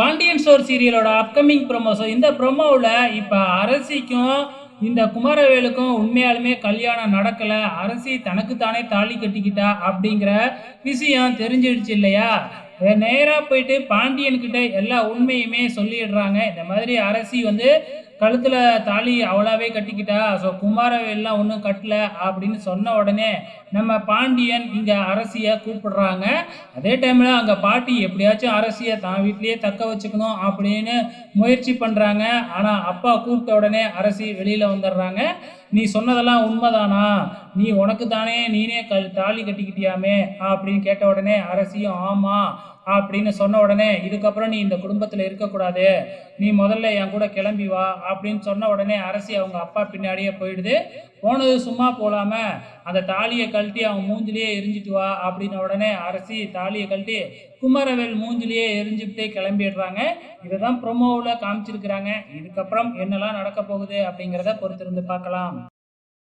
Pandian store சீரியலோட upcoming ப்ரொமோஸோ இந்த ப்ரோமோவில் இப்போ அரசிக்கும் இந்த குமாரவேலுக்கும் உண்மையாலுமே கல்யாணம் நடக்கலை. அரசி தனக்கு தானே தாலி கட்டிக்கிட்டா அப்படிங்கிற விஷயம் தெரிஞ்சிடுச்சு இல்லையா? நேராக போயிட்டு பாண்டியன்கிட்ட எல்லா உண்மையுமே சொல்லிடுறாங்க. இந்த மாதிரி அரசி வந்து கழுத்தில் தாலி அவளாவே கட்டிக்கிட்டா ஸோ குமாரவேல்லாம் ஒன்றும் கட்டல அப்படின்னு சொன்ன உடனே நம்ம பாண்டியன் இங்கே அரசியை கூப்பிடுறாங்க. அதே டைமில் அங்கே பாட்டி எப்படியாச்சும் அரசியை தான் வீட்லேயே தக்க வச்சுக்கணும் அப்படின்னு முயற்சி பண்ணுறாங்க ஆனால் அப்பா கூப்பிட்ட உடனே அரசி வெளியில் வந்துடுறாங்க. நீ சொன்னதெல்லாம் உண்மைதானா? நீ உனக்கு தானே நீனே கல் தாலி கட்டிக்கிட்டியாமே? அப்படின்னு கேட்ட உடனே அரசியும் ஆமாம் அப்படின்னு சொன்ன உடனே இதுக்கப்புறம் நீ இந்த குடும்பத்தில் இருக்கக்கூடாது. நீ முதல்ல என் கூட கிளம்பி வா அப்படின்னு சொன்ன உடனே அரசி அவங்க அப்பா பின்னாடியே போயிடுது. போனது சும்மா போகலாம அந்த தாலியை கழட்டி அவன் மூஞ்சிலேயே எரிஞ்சிட்டு வா அப்படின்ன உடனே அரசி தாலியை கழட்டி குமரவேல் மூஞ்சிலேயே எரிஞ்சுக்கிட்டே கிளம்பிடுறாங்க. இதை தான் ப்ரொமோவில் காமிச்சிருக்கிறாங்க. இதுக்கப்புறம் என்னெல்லாம் நடக்க போகுது அப்படிங்கிறத பொறுத்திருந்து பார்க்கலாம்.